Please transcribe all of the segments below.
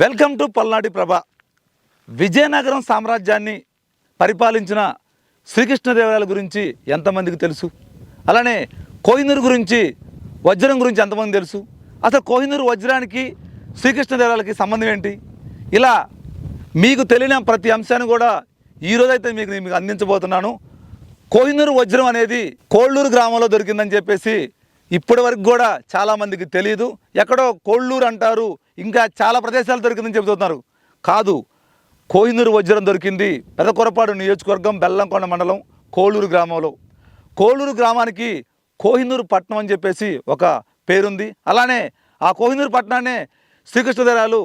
Welcome to పల్నాటి ప్రభ. విజయనగరం సామ్రాజ్యాన్ని పరిపాలించిన శ్రీకృష్ణదేవరాయల గురించి ఎంతమందికి తెలుసు? అలానే కోహినూరు గురించి వజ్రం గురించి ఎంతమంది తెలుసు? అసలు కోహినూరు వజ్రానికి శ్రీకృష్ణదేవరాయలకి సంబంధం ఏంటి? ఇలా మీకు తెలియని ప్రతి అంశాన్ని కూడా ఈరోజైతే మీకు నేను మీకు అందించబోతున్నాను. కోహినూరు వజ్రం అనేది కోళ్ళూరు గ్రామంలో దొరికిందని చెప్పేసి ఇప్పటి వరకు కూడా చాలామందికి తెలియదు ఎక్కడో కోళ్ళూరు అంటారు ఇంకా చాలా ప్రదేశాలు దొరికిందని చెబుతున్నారు. కాదు కోహినూరు వజ్రం దొరికింది పెదకొరపాడు నియోజకవర్గం బెల్లంకొండ మండలం కోళ్ళూరు గ్రామంలో. కోళ్ళూరు గ్రామానికి కోహినూరు పట్నం అని చెప్పేసి ఒక పేరుంది. అలానే ఆ కోహినూరు పట్టణాన్నే శ్రీకృష్ణదేవరాయలు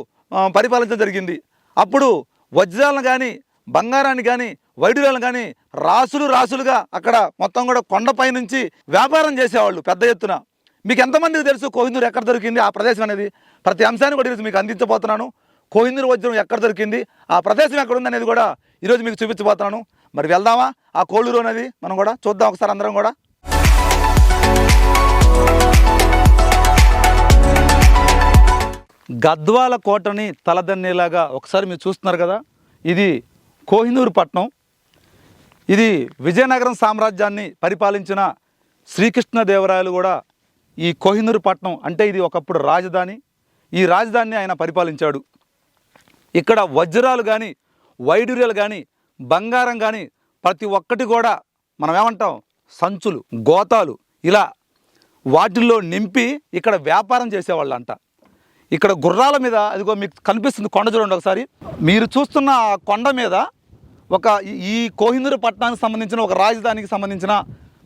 పరిపాలించడం జరిగింది. అప్పుడు వజ్రాలను కానీ బంగారాన్ని కానీ వైడూర్యాలను కానీ రాసులు రాసులుగా అక్కడ మొత్తం కూడా కొండపై నుంచి వ్యాపారం చేసేవాళ్ళు పెద్ద ఎత్తున. మీకు ఎంతమందికి తెలుసు కోహిందూరు ఎక్కడ దొరికింది? ఆ ప్రదేశం అనేది? ప్రతి అంశాన్ని కూడా ఈరోజు మీకు అందించబోతున్నాను. కోహిందూరు వజ్రం ఎక్కడ దొరికింది? ఆ ప్రదేశం ఎక్కడ ఉంది అనేది కూడా ఈరోజు మీకు చూపించబోతున్నాను. మరి వెళ్దామా? ఆ కోళ్ళూరు అనేది మనం కూడా చూద్దాం ఒకసారి అందరం కూడా. గద్వాల కోటని తలదన్నేలాగా ఒకసారి మీరు చూస్తున్నారు కదా? ఇది కోహినూరు పట్నం. ఇది విజయనగరం సామ్రాజ్యాన్ని పరిపాలించిన శ్రీకృష్ణదేవరాయలు కూడా ఈ కోహినూరు పట్నం అంటే ఇది ఒకప్పుడు రాజధాని. ఈ రాజధానిని ఆయన పరిపాలించాడు. ఇక్కడ వజ్రాలు కానీ వైడూర్యాలు కానీ బంగారం కానీ ప్రతి ఒక్కటి కూడా మనం ఏమంటాం? సంచులు గోతాలు ఇలా వాటిల్లో నింపి ఇక్కడ వ్యాపారం చేసేవాళ్ళు అంట ఇక్కడ గుర్రాల మీద అదిగో మీకు కనిపిస్తుంది కొండ చూడండి ఒకసారి. మీరు చూస్తున్న ఆ కొండ మీద ఒక ఈ- ఈ పట్టణానికి సంబంధించిన ఒక రాజధానికి సంబంధించిన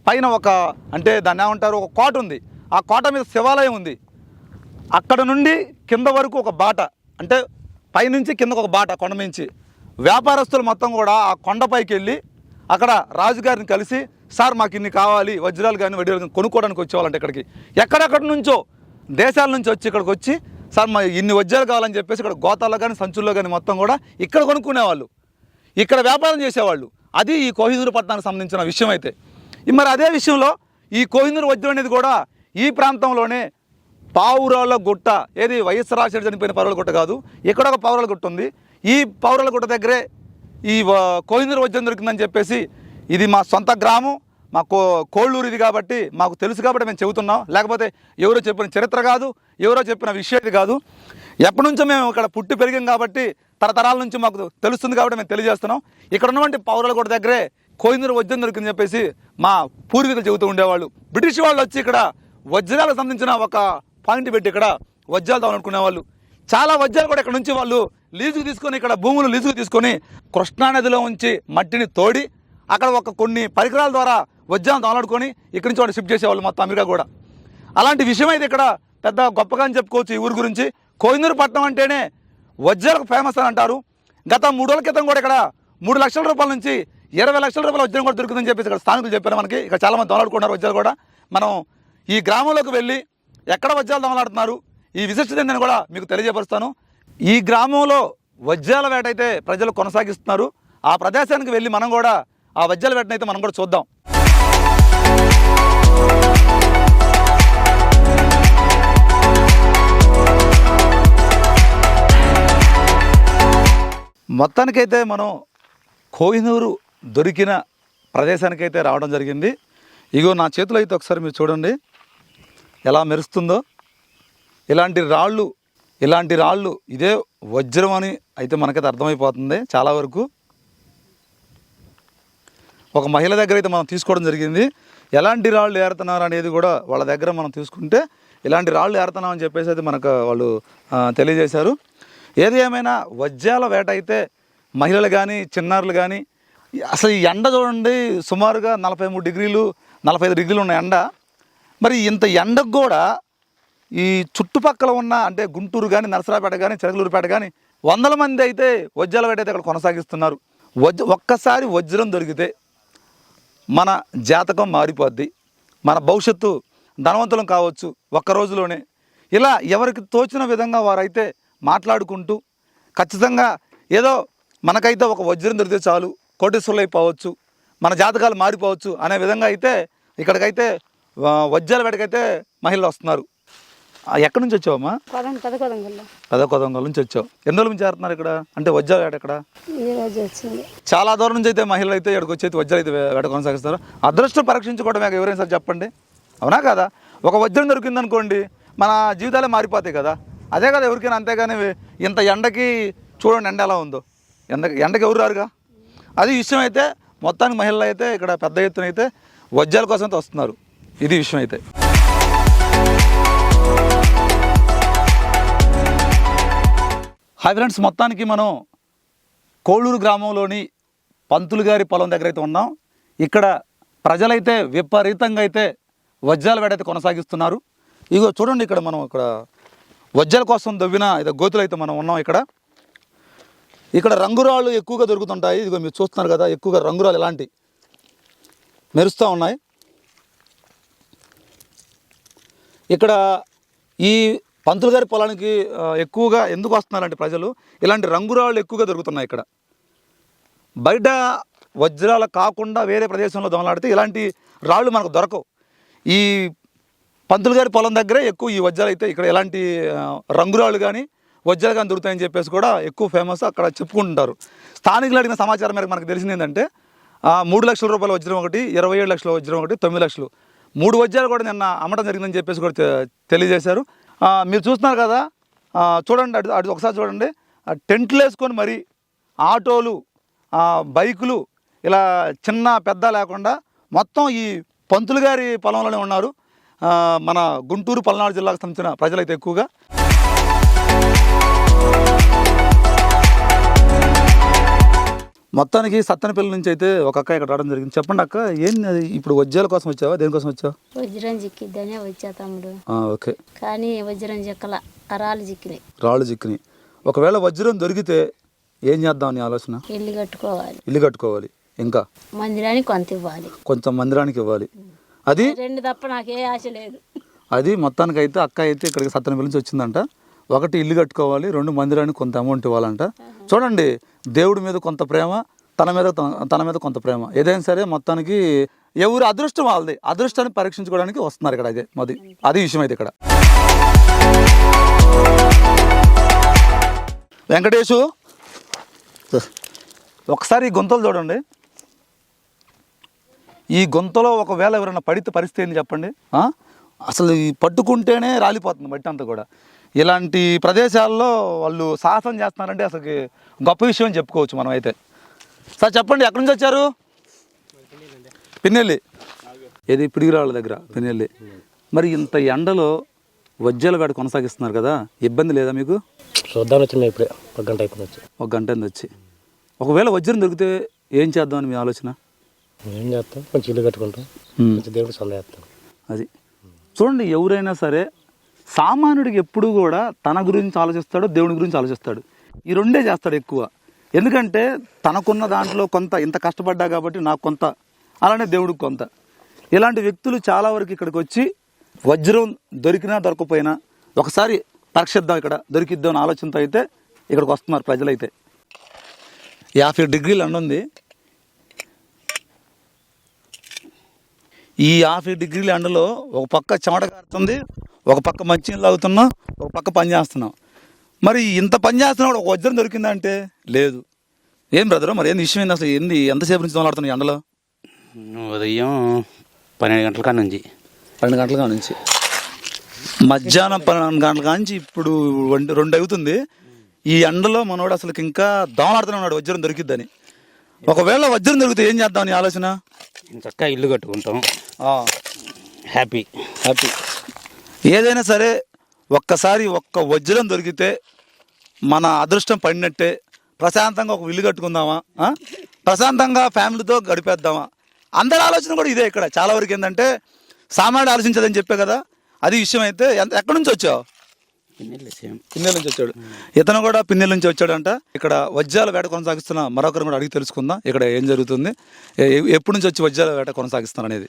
పైన ఒక అంటే దాన్ని ఏమంటారు? ఒక కోట ఉంది. ఆ కోట మీద శివాలయం ఉంది. అక్కడ నుండి కింద వరకు ఒక బాట అంటే పైనుంచి కిందకు ఒక బాట కొండ నుంచి వ్యాపారస్తులు మొత్తం కూడా ఆ కొండపైకి వెళ్ళి అక్కడ రాజుగారిని కలిసి సార్ మాకు ఇన్ని కావాలి వజ్రాలు కానీ వడ్డీలు కానీ కొనుక్కోవడానికి వచ్చేవాళ్ళంటే ఇక్కడికి. ఎక్కడెక్కడి నుంచో దేశాల నుంచి వచ్చి ఇక్కడికి వచ్చి సార్ మా ఇన్ని వజ్రాలు కావాలని చెప్పేసి ఇక్కడ గోతాల్లో కానీ సంచుల్లో కానీ మొత్తం కూడా ఇక్కడ కొనుక్కునేవాళ్ళు. ఇక్కడ వ్యాపారం చేసేవాళ్ళు. అది ఈ కోహిందూరు పట్టణానికి సంబంధించిన విషయం అయితే. మరి అదే విషయంలో ఈ కోహిందూరు వజ్రం అనేది కూడా ఈ ప్రాంతంలోనే పావురాల గుట్ట ఏది వైఎస్ రాజశేఖర్ చనిపోయిన పౌరాల గుట్ట కాదు ఇక్కడ ఒక పౌరాల గుట్ట ఉంది. ఈ పౌరాల గుట్ట దగ్గరే ఈ వ- కోహినూరు వజ్రం దొరికిందని చెప్పేసి ఇది మా సొంత గ్రామం మా కో కోళ్ళూరు ఇది కాబట్టి మాకు తెలుసు కాబట్టి మేము చెబుతున్నాం. లేకపోతే ఎవరో చెప్పిన చరిత్ర కాదు ఎవరో చెప్పిన విషయం కాదు. ఎప్పటి నుంచో మేము ఇక్కడ పుట్టి పెరిగాం కాబట్టి తరతరాల నుంచి మాకు తెలుస్తుంది కాబట్టి మేము తెలియజేస్తున్నాం. ఇక్కడ ఉన్నటువంటి పౌరుల కూడా దగ్గరే కోహినూరు వజ్రం దొరికిందని చెప్పేసి మా పూర్వీకులు చెబుతూ ఉండేవాళ్ళు. బ్రిటిష్ వాళ్ళు వచ్చి ఇక్కడ వజ్రాలకు సంబంధించిన ఒక పాయింట్ పెట్టి ఇక్కడ వజ్రాలు తవ్వాలనుకునే వాళ్ళు. చాలా వజ్రాలు కూడా ఇక్కడ నుంచి వాళ్ళు లీజుకు తీసుకొని ఇక్కడ భూములు లీజుకు తీసుకొని కృష్ణానదిలో ఉంచి మట్టిని తోడి అక్కడ ఒక కొన్ని పరికరాల ద్వారా వజ్రాలు తోలాడుకొని ఇక్కడి నుంచి వాళ్ళు షిఫ్ట్ చేసేవాళ్ళు మొత్తం అమెరికా కూడా. అలాంటి విషయం అయితే ఇక్కడ పెద్ద గొప్పగా అని చెప్పుకోవచ్చు ఈ ఊరు గురించి. కోహినూరు పట్నం అంటేనే వజ్రాలకు ఫేమస్ అని అంటారు. గత మూడు రోజుల క్రితం కూడా ఇక్కడ మూడు లక్షల రూపాయల నుంచి ఇరవై లక్షల రూపాయల వజ్రం కూడా దొరుకుతుందని చెప్పేసి ఇక్కడ స్థానికులు చెప్పారు మనకి. ఇక్కడ చాలామంది దొంగలాడుకున్నారు వజ్రాలు కూడా. మనం ఈ గ్రామంలోకి వెళ్ళి ఎక్కడ వజ్రాలు దొంగలాడుతున్నారు ఈ విశిష్టత ఏందని కూడా మీకు తెలియజేపరుస్తాను ఈ గ్రామంలో వజ్రాల వేట అయితే ప్రజలు కొనసాగిస్తున్నారు. ఆ ప్రదేశానికి వెళ్ళి మనం కూడా ఆ వజ్రాల వేటనైతే మనం కూడా చూద్దాం. మొత్తానికైతే మనం కోహినూరు దొరికిన ప్రదేశానికైతే రావడం జరిగింది. ఇగో నా చేతిలో అయితే ఒకసారి మీరు చూడండి. ఎలా మెరుస్తుందో ఇలాంటి రాళ్ళు ఇలాంటి రాళ్ళు ఇదే వజ్రం అని అయితే మనకైతే అర్థమైపోతుంది చాలా వరకు. ఒక మహిళ దగ్గర అయితే మనం తీసుకోవడం జరిగింది. ఎలాంటి రాళ్ళు ఏరుతున్నారు అనేది కూడా వాళ్ళ దగ్గర మనం తీసుకుంటే ఇలాంటి రాళ్ళు ఏరుతున్నామని చెప్పేసి అయితే మనకు వాళ్ళు తెలియజేశారు. ఏది ఏమైనా వజ్రాల వేట అయితే మహిళలు కానీ చిన్నారులు కానీ అసలు ఈ ఎండ చూడండి సుమారుగా నలభై మూడు డిగ్రీలు నలభై ఐదు డిగ్రీలు ఉన్న ఎండ. మరి ఇంత ఎండకు కూడా ఈ చుట్టుపక్కల ఉన్న అంటే గుంటూరు కానీ నరసరాపేట కానీ చిరకలూరుపేట కానీ వందల మంది అయితే వజ్రాల వేట అయితే అక్కడ కొనసాగిస్తున్నారు. వజ్ ఒక్కసారి వజ్రం దొరికితే మన జాతకం మారిపోద్ది. మన భవిష్యత్తు ధనవంతులం కావచ్చు ఒక్క రోజులోనే. ఇలా ఎవరికి తోచిన విధంగా వారైతే మాట్లాడుకుంటూ ఖచ్చితంగా ఏదో మనకైతే ఒక వజ్రం దొరికితే చాలు కోటేశ్వర్లు అయిపోవచ్చు మన జాతకాలు మారిపోవచ్చు అనే విధంగా అయితే ఇక్కడికైతే ఆ, వజ్రాల వేటకైతే మహిళలు వస్తున్నారు. ఎక్కడి నుంచి వచ్చావమ్మా? పదో కొదంగల్ నుంచి వచ్చావు. ఎన్ని రోజుల నుంచి చేరుతున్నారు ఇక్కడ? అంటే వజ్రాలు వేట ఇక్కడ చాలా దూరం నుంచి అయితే మహిళలు అయితే ఇక్కడికి వచ్చి అయితే వజ్రాలు అయితే వేట కొనసాగిస్తారు. అదృష్టం పరీక్షించుకోవడం మీకు ఎవరైనా సార్ చెప్పండి. అవునా కదా? ఒక వజ్రం దొరికింది అనుకోండి మన జీవితాలే మారిపోతాయి కదా. అదే కదా ఎవరికైనా అంతేగాని ఇంత ఎండకి చూడండి ఎండ ఎలా ఉందో. ఎండ ఎండకి ఎవరు రారుగా? అది విషయం అయితే మొత్తానికి మహిళలు అయితే ఇక్కడ పెద్ద ఎత్తున అయితే వజ్రాల కోసం అయితే వస్తున్నారు. ఇది విషయం అయితే. హాయ్ ఫ్రెండ్స్ మొత్తానికి మనం కోళ్ళూరు గ్రామంలోని పంతులు గారి పొలం దగ్గర అయితే ఉన్నాం. ఇక్కడ ప్రజలైతే విపరీతంగా అయితే వజ్రాల వేడైతే కొనసాగిస్తున్నారు. ఇగో చూడండి ఇక్కడ మనం ఇక్కడ వజ్రాల కోసం దవ్విన ఇది గోతులు అయితే మనం ఉన్నాం ఇక్కడ. ఇక్కడ రంగురాళ్ళు ఎక్కువగా దొరుకుతుంటాయి. ఇదిగో మీరు చూస్తున్నారు కదా ఎక్కువగా రంగురాలు ఎలాంటి మెరుస్తూ ఉన్నాయి. ఇక్కడ ఈ పంతులు గారి పొలానికి ఎక్కువగా ఎందుకు వస్తున్నారంటే ప్రజలు ఇలాంటి రంగురాళ్ళు ఎక్కువగా దొరుకుతున్నాయి ఇక్కడ. బయట వజ్రాలు కాకుండా వేరే ప్రదేశంలో దొంగలాడితే ఇలాంటి రాళ్ళు మనకు దొరకవు. ఈ పంతులు గారి పొలం దగ్గరే ఎక్కువ ఈ వజ్రాలు అయితే ఇక్కడ ఎలాంటి రంగురాళ్ళు కానీ వజ్రాలు కానీ దొరుకుతాయని చెప్పేసి కూడా ఎక్కువ ఫేమస్ అక్కడ చెప్పుకుంటుంటారు. స్థానికులు అడిగిన సమాచారం మేరకు మనకు తెలిసింది ఏంటంటే మూడు లక్షల రూపాయల వజ్రం ఒకటి ఇరవై ఏడు లక్షల వజ్రం ఒకటి తొమ్మిది లక్షలు. మూడు వజ్రాలు కూడా నిన్న అమ్మడం జరిగిందని చెప్పేసి కూడా తె- తెలియజేశారు. మీరు చూస్తున్నారు కదా చూడండి అటు అటు ఒకసారి చూడండి. టెంట్లు వేసుకొని మరి ఆటోలు బైకులు ఇలా చిన్న పెద్ద లేకుండా మొత్తం ఈ పంతులు గారి పొలంలోనే ఉన్నారు. మన గుంటూరు పల్నాడు జిల్లాకు సంబంధించిన ప్రజలైతే ఎక్కువగా. మొత్తానికి సత్తనపల్లి నుంచి అయితే ఒక అక్క ఇక్కడ రావడం జరిగింది. చెప్పండి అక్క ఏం ఇప్పుడు వజ్రాల కోసం వచ్చావా? దేనికోసం వచ్చావా? వజ్రం చిక్కిద్దనే వచ్చా తమ్ముడు. ఓకే. కానీ వజ్రం చిక్కల అరాలు చిక్కినాయి. రాళ్ళు చిక్కినాయి. ఒకవేళ వజ్రం దొరికితే ఏం చేద్దాం నీ ఆలోచన? ఇల్లు కట్టుకోవాలి. ఇల్లు కట్టుకోవాలి. ఇంకా? మందిరానికి కొంత ఇవ్వాలి. కొంచెం మందిరానికి ఇవ్వాలి. అది? రెండు తప్ప నాకే ఆశ లేదు. అది మొత్తానికి అయితే అక్క అయితే ఇక్కడికి సత్తనపల్లి నుంచి వచ్చిందంట. ఒకటి ఇల్లు కట్టుకోవాలి రెండు మందిరానికి కొంత అమౌంట్ ఇవ్వాలంట. చూడండి దేవుడి మీద కొంత ప్రేమ తన మీద తన మీద కొంత ప్రేమ. ఏదైనా సరే మొత్తానికి ఎవరు అదృష్టం వాళ్ళది. అదృష్టాన్ని పరీక్షించుకోవడానికి వస్తున్నారు ఇక్కడ అదే అది అది విషయం అయితే ఇక్కడ. వెంకటేషు ఒకసారి ఈ గుంతలు చూడండి. ఈ గుంతలో ఒకవేళ ఎవరైనా పడితే పరిస్థితి ఏంటి చెప్పండి? అసలు ఈ పట్టుకుంటేనే రాలిపోతుంది బట్టి అంతా కూడా. ఇలాంటి ప్రదేశాల్లో వాళ్ళు సాహసం చేస్తున్నారంటే అసలు గొప్ప విషయం అని చెప్పుకోవచ్చు మనం అయితే సార్ చెప్పండి ఎక్కడి నుంచి వచ్చారు? పిన్నెల్లి. ఏది పిడిగిరాళ్ళ దగ్గర పిన్నెల్లి. మరి ఇంత ఎండలో వజ్జల వేట కొనసాగిస్తున్నారు కదా ఇబ్బంది లేదా మీకు? చూద్దాం వచ్చిన ఇప్పుడే ఒక గంట అయిపోయింది వచ్చి. ఒక గంట వచ్చి. ఒకవేళ వజ్రం దొరికితే ఏం చేద్దామని మీ ఆలోచన? ఏం చేస్తాం కొంచెం ఇల్లు కట్టుకుంటాం. కొంచెం దేవుడు సొంత చేస్తాం అది. చూడండి ఎవరైనా సరే సామాన్యుడికి ఎప్పుడు కూడా తన గురించి ఆలోచిస్తాడు దేవుని గురించి ఆలోచిస్తాడు. ఈ రెండే చేస్తాడు ఎక్కువ. ఎందుకంటే తనకున్న దాంట్లో కొంత ఇంత కష్టపడ్డా కాబట్టి నాకు కొంత అలానే దేవుడికి కొంత. ఇలాంటి వ్యక్తులు చాలా వరకు ఇక్కడికి వచ్చి వజ్రం దొరికినా దొరకపోయినా ఒకసారి పరీక్షిద్దాం ఇక్కడ దొరికిద్దాం ఆలోచనతో అయితే ఇక్కడికి వస్తున్నారు ప్రజలైతే. యాభై డిగ్రీలు అన్నుంది ఈ యాభై డిగ్రీల ఎండలో ఒక పక్క చెమట కారుతుంది ఒక పక్క మంచి లాగుతున్నాం ఒక పక్క పని చేస్తున్నాం. మరి ఇంత పని చేస్తున్నా కూడా ఒక వజ్రం దొరికిందంటే లేదు. ఏం బ్రదర్ మరి ఏంది విషయం ఏంది అసలు? ఏంది? ఎంతసేపు నుంచి మాట్లాడుతున్నావు ఈ ఎండలో? ఉదయం పన్నెండు గంటల కాడ నుంచి. పన్నెండు గంటల కాడ నుంచి. మధ్యాహ్నం పన్నెండు గంటల కాంచి ఇప్పుడు రెండు రెండు అవుతుంది. ఈ ఎండలో మనోడు అసలు ఇంకా దోమలాడుతూనే ఉన్నాడు వజ్రం దొరికిద్దని. ఒకవేళ వజ్రం దొరికితే ఏం చేద్దాం నీ ఆలోచన? చక్కగా ఇల్లు కట్టుకుంటాం. హ్యాపీ హ్యాపీ ఏదైనా సరే ఒక్కసారి ఒక్క వజ్రం దొరికితే మన అదృష్టం పడినట్టే ప్రశాంతంగా ఒక ఇల్లు కట్టుకుందామా? ప్రశాంతంగా ఫ్యామిలీతో గడిపేద్దామా? అందరి ఆలోచన కూడా ఇదే ఇక్కడ. చాలా వరకు ఏంటంటే సామాన్యుడు ఆలోచించదని చెప్పే కదా? అది విషయం అయితే ఎంత ఎక్కడి నుంచి వచ్చావు? పిన్నెల నుంచి వచ్చాడు. ఇతను కూడా పిన్నెల నుంచి వచ్చాడంట. ఇక్కడ వజ్రాల వేట కొనసాగిస్తున్న మరొకరు కూడా అడిగి తెలుసుకుందాం. ఇక్కడ ఏం జరుగుతుంది? ఎప్పటి నుంచి వచ్చి వజ్రాల వేట కొనసాగిస్తున్నారు అనేది.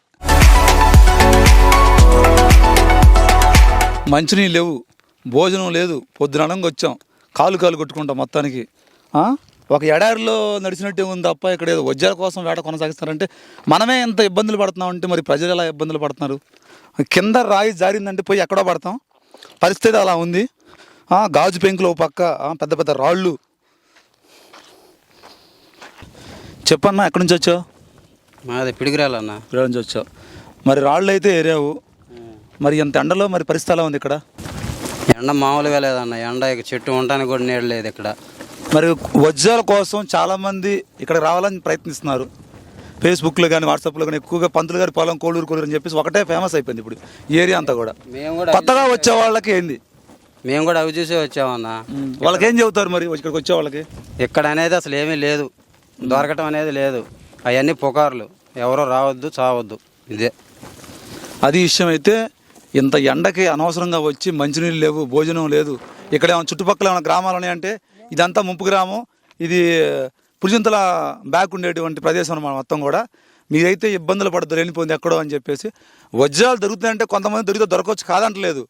మంచినీళ్ళు లేవు. భోజనం లేదు. పొద్దుననంగా వచ్చాం. కాలు కాలు కొట్టుకుంటాం మొత్తానికి. ఒక ఎడారిలో నడిచినట్టే ఉంది తప్ప ఇక్కడ ఏదో వజ్రాల కోసం వేట కొనసాగిస్తారంటే మనమే ఎంత ఇబ్బందులు పడుతున్నాం అంటే మరి ప్రజలు ఎలా ఇబ్బందులు పడుతున్నారు? కింద రాయి జారిందంటే పోయి ఎక్కడో పడతాం. పరిస్థితి అలా ఉంది. గాజు పెంకులు ఓ పక్క పెద్ద పెద్ద రాళ్ళు. చెప్పన్నా ఎక్కడి నుంచి వచ్చావు? మాది పిడిగిరాలన్న. ఇక్కడ నుంచి వచ్చావు. మరి రాళ్ళు అయితే ఏరావు. మరి ఎంత ఎండలో మరి పరిస్థితి ఉంది ఇక్కడ? ఎండ మామూలుగా లేదన్న. ఎండ ఇక చెట్టు ఉండడానికి కూడా నీడ లేదు ఇక్కడ. మరి వజ్రాల కోసం చాలామంది ఇక్కడ రావాలని ప్రయత్నిస్తున్నారు. ఫేస్బుక్లో కానీ వాట్సాప్లో కానీ ఎక్కువగా పంతులు గారి పొలం కోడూరు కోడూరు అని చెప్పేసి ఒకటే ఫేమస్ అయిపోయింది ఇప్పుడు ఏరియా అంతా కూడా. మేము కూడా కొత్తగా వచ్చే వాళ్ళకి ఏంది? మేము కూడా అవి చూసే వచ్చామన్న. వాళ్ళకి ఏం చెబుతారు మరి ఇక్కడికి వచ్చే వాళ్ళకి? ఇక్కడ అనేది అసలు ఏమీ లేదు. దొరకటం అనేది లేదు. అవన్నీ పుకార్లు. ఎవరో రావద్దు చావద్దు. ఇదే. అది విషయం అయితే ఇంత ఎండకి అనవసరంగా వచ్చి మంచినీళ్ళు లేవు భోజనం లేదు. ఇక్కడ ఏమైనా చుట్టుపక్కల ఏమైనా గ్రామాలు ఉన్నాయంటే ఇదంతా ముంపు గ్రామం. ఇది పురుషంతల బ్యాక్ ఉండేటువంటి ప్రదేశం మనం మొత్తం కూడా. మీరైతే ఇబ్బందులు పడద్దు లేనిపోయింది ఎక్కడో అని చెప్పేసి. వజ్రాలు దొరుకుతాయంటే కొంతమంది దొరికితే దొరకవచ్చు కాదంటలేదు.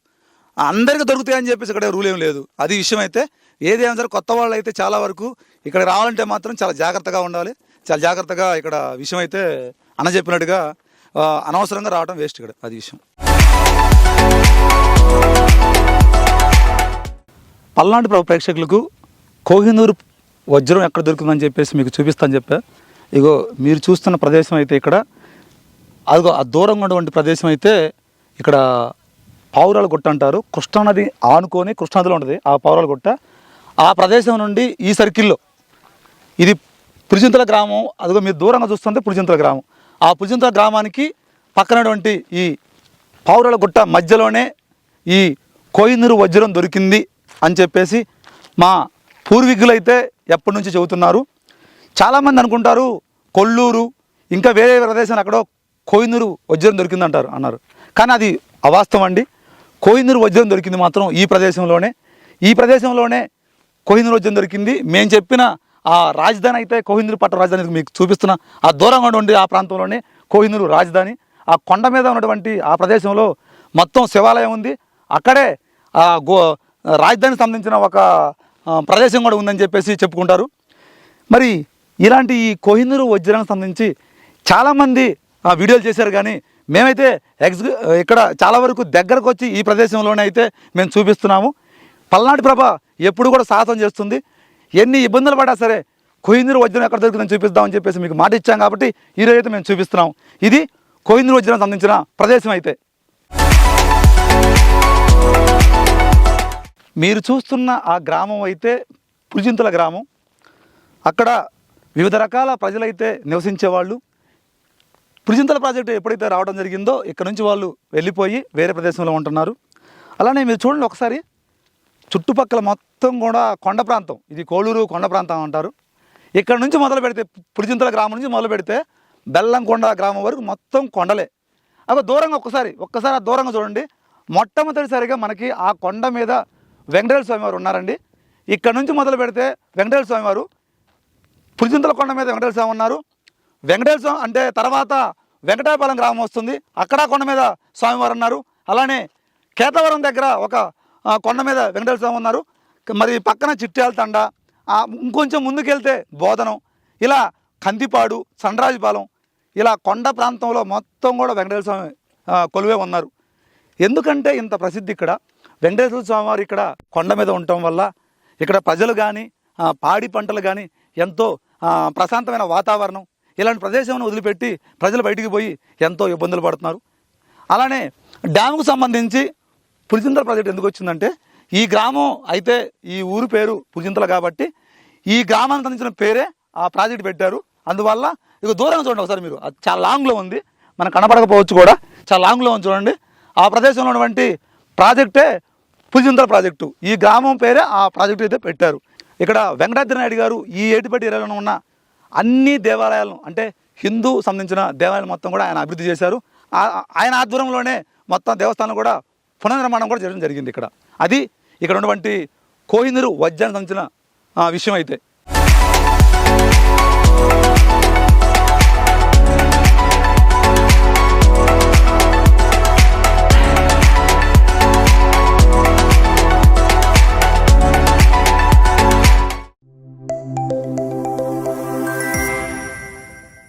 అందరికీ దొరుకుతాయని చెప్పేసి ఇక్కడ రూల్ ఏం లేదు. అది విషయం అయితే ఏదేమైనా సరే కొత్త వాళ్ళు అయితే చాలా వరకు ఇక్కడ రావాలంటే మాత్రం చాలా జాగ్రత్తగా ఉండాలి. చాలా జాగ్రత్తగా ఇక్కడ విషయం అయితే అన్న చెప్పినట్టుగా అనవసరంగా రావడం వేస్ట్ ఇక్కడ. అది విషయం. పల్నాడు ప్రభు ప్రేక్షకులకు కోహినూరు వజ్రం ఎక్కడ దొరుకుతుందని చెప్పేసి మీకు చూపిస్తాను చెప్పా. ఇగో మీరు చూస్తున్న ప్రదేశం అయితే ఇక్కడ. అదిగో ఆ దూరంగా ఉన్నటువంటి ప్రదేశం అయితే ఇక్కడ పావురాల గుట్ట అంటారు. కృష్ణానది ఆనుకొని కృష్ణానదిలో ఉంటుంది ఆ పావురాల గుట్ట. ఆ ప్రదేశం నుండి ఈ సర్కిల్లో ఇది పురిచింతల గ్రామం. అదిగో మీరు దూరంగా చూస్తుంటే పురిచింతల గ్రామం. ఆ పురిచింతల గ్రామానికి పక్కనటువంటి ఈ పావురాల గుట్ట మధ్యలోనే ఈ కోయినూరు వజ్రం దొరికింది అని చెప్పేసి మా పూర్వీకులైతే ఎప్పటి నుంచి చెబుతున్నారు? చాలామంది అనుకుంటారు కొల్లూరు ఇంకా వేరే ప్రదేశాలు అక్కడో కోయినూరు వజ్రం దొరికిందంటారు అన్నారు. కానీ అది అవాస్తవం అండి. కోయినూరు వజ్రం దొరికింది మాత్రం ఈ ప్రదేశంలోనే. ఈ ప్రదేశంలోనే కోహినూరు వజ్రం దొరికింది. మేము చెప్పిన ఆ రాజధాని అయితే కోహినూరు పట్ట రాజధాని మీకు చూపిస్తున్న. ఆ దూరంగా ఉండే ఆ ప్రాంతంలోనే కోహినూరు రాజధాని. ఆ కొండ మీద ఉన్నటువంటి ఆ ప్రదేశంలో మొత్తం శివాలయం ఉంది. అక్కడే ఆ గో రాజధానికి సంబంధించిన ఒక ప్రదేశం కూడా ఉందని చెప్పేసి చెప్పుకుంటారు. మరి ఇలాంటి ఈ కోహినూరు వజ్రానికి సంబంధించి చాలామంది ఆ, వీడియోలు చేశారు కానీ మేమైతే ఎగ్జ్ ఇక్కడ చాలా వరకు దగ్గరకు వచ్చి ఈ ప్రదేశంలోనే అయితే మేము చూపిస్తున్నాము. పల్నాటి ప్రభ ఎప్పుడు కూడా సాహసం చేస్తుంది. ఎన్ని ఇబ్బందులు పడా సరే కోహినూరు వజ్రం ఎక్కడ దొరికిందని చూపిస్తామని చెప్పేసి మీకు మాట ఇచ్చాం కాబట్టి ఈరోజు అయితే మేము చూపిస్తున్నాం. ఇది కోహినూరు వజ్రం సంబంధించిన ప్రదేశం అయితే. మీరు చూస్తున్న ఆ గ్రామం అయితే పులిచింతల గ్రామం. అక్కడ వివిధ రకాల ప్రజలైతే నివసించేవాళ్ళు. పులిచింతల ప్రాజెక్టు ఎప్పుడైతే రావడం జరిగిందో ఇక్కడ నుంచి వాళ్ళు వెళ్ళిపోయి వేరే ప్రదేశంలో ఉంటున్నారు. అలానే మీరు చూడండి ఒకసారి చుట్టుపక్కల మొత్తం కూడా కొండ ప్రాంతం. ఇది కోడూరు కొండ ప్రాంతం అంటారు. ఇక్కడ నుంచి మొదలు పెడితే పులిచింతల గ్రామం నుంచి మొదలు పెడితే బెల్లంకొండ గ్రామం వరకు మొత్తం కొండలే. అవి దూరంగా ఒక్కసారి ఒక్కసారి ఆ దూరంగా చూడండి. మొట్టమొదటిసారిగా మనకి ఆ కొండ మీద వెంకటేశ్వర స్వామి వారు ఉన్నారండి. ఇక్కడ నుంచి మొదలు పెడితే వెంకటేశ్వర స్వామి వారు పులిచింతల కొండ మీద వెంకటేశ్వర స్వామి ఉన్నారు. వెంకటేశ్వర స్వామి అంటే తర్వాత వెంకటాపాలెం గ్రామం వస్తుంది. అక్కడ కొండ మీద స్వామివారు ఉన్నారు. అలానే కేతవరం దగ్గర ఒక కొండ మీద వెంకటేశ్వర స్వామి ఉన్నారు. మరి పక్కన చిట్యాల తండ ఇంకొంచెం ముందుకెళ్తే బోధనం ఇలా కందిపాడు సండ్రాజుపాలెం ఇలా కొండ ప్రాంతంలో మొత్తం కూడా వెంకటేశ్వర స్వామి కొలువే ఉన్నారు. ఎందుకంటే ఇంత ప్రసిద్ధి ఇక్కడ? వెంకటేశ్వర స్వామివారు ఇక్కడ కొండ మీద ఉండటం వల్ల ఇక్కడ ప్రజలు కానీ పాడి పంటలు కానీ ఎంతో ప్రశాంతమైన వాతావరణం ఇలాంటి ప్రదేశంను వదిలిపెట్టి ప్రజలు బయటికి పోయి ఎంతో ఇబ్బందులు పడుతున్నారు. అలానే డ్యామ్కు సంబంధించి పులిచింతల ప్రాజెక్ట్ ఎందుకు వచ్చిందంటే ఈ గ్రామం అయితే ఈ ఊరు పేరు పులిచింతల కాబట్టి ఈ గ్రామానికి సంబంధించిన పేరే ఆ ప్రాజెక్ట్ పెట్టారు. అందువల్ల ఇక దూరంగా చూడండి ఒకసారి మీరు. అది చాలా లాంగ్లో ఉంది. మనం కనపడకపోవచ్చు కూడా. చాలా లాంగ్లో ఉంది చూడండి. ఆ ప్రదేశంలో ఉన్నటువంటి ప్రాజెక్టే పులిచింతల ప్రాజెక్టు. ఈ గ్రామం పేరే ఆ ప్రాజెక్టు అయితే పెట్టారు. ఇక్కడ వెంకటాద్రి నాయుడు గారు ఈ ఏటిపట్టి ఏరియాలో ఉన్న అన్ని దేవాలయాలను అంటే హిందూ సంబంధించిన దేవాలయాలు మొత్తం కూడా ఆయన అభివృద్ధి చేశారు. ఆయన ఆధ్వర్యంలోనే మొత్తం దేవస్థానం కూడా పునర్నిర్మాణం కూడా చేయడం జరిగింది ఇక్కడ. అది ఇక్కడ ఉన్నటువంటి కోహిందూరు వజ్రానికి సంబంధించిన విషయం అయితే.